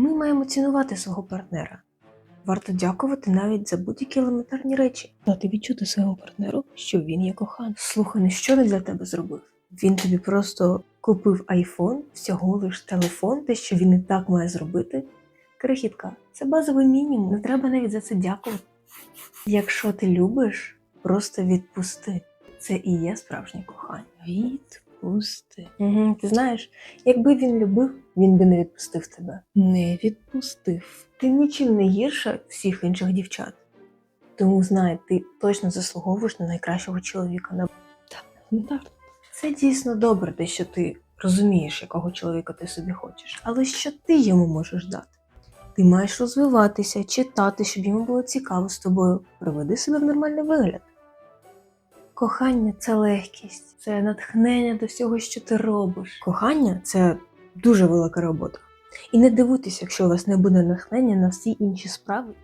Ми маємо цінувати свого партнера. Варто дякувати навіть за будь-які елементарні речі. Дати відчути своєму партнеру, що він є коханий. Слухай, ну що він для тебе зробив? Він тобі просто купив айфон, всього лиш телефон, те, що він і так має зробити. Крихітка, це базовий мінімум, не треба навіть за це дякувати. Якщо ти любиш, просто відпусти. Це і є справжнє кохання. Відпусти. Угу, ти знаєш, якби він любив, він би не відпустив тебе. Не відпустив. Ти нічим не гірша всіх інших дівчат. Тому знай, ти точно заслуговуєш на найкращого чоловіка. На... Так, Це дійсно добре, те, що ти розумієш, якого чоловіка ти собі хочеш. Але що ти йому можеш дати? Ти маєш розвиватися, читати, щоб йому було цікаво з тобою. Приведи себе в нормальний вигляд. Кохання це легкість, це натхнення до всього, що ти робиш. Кохання це дуже велика робота. І не дивуйтесь, якщо у вас не буде натхнення на всі інші справи,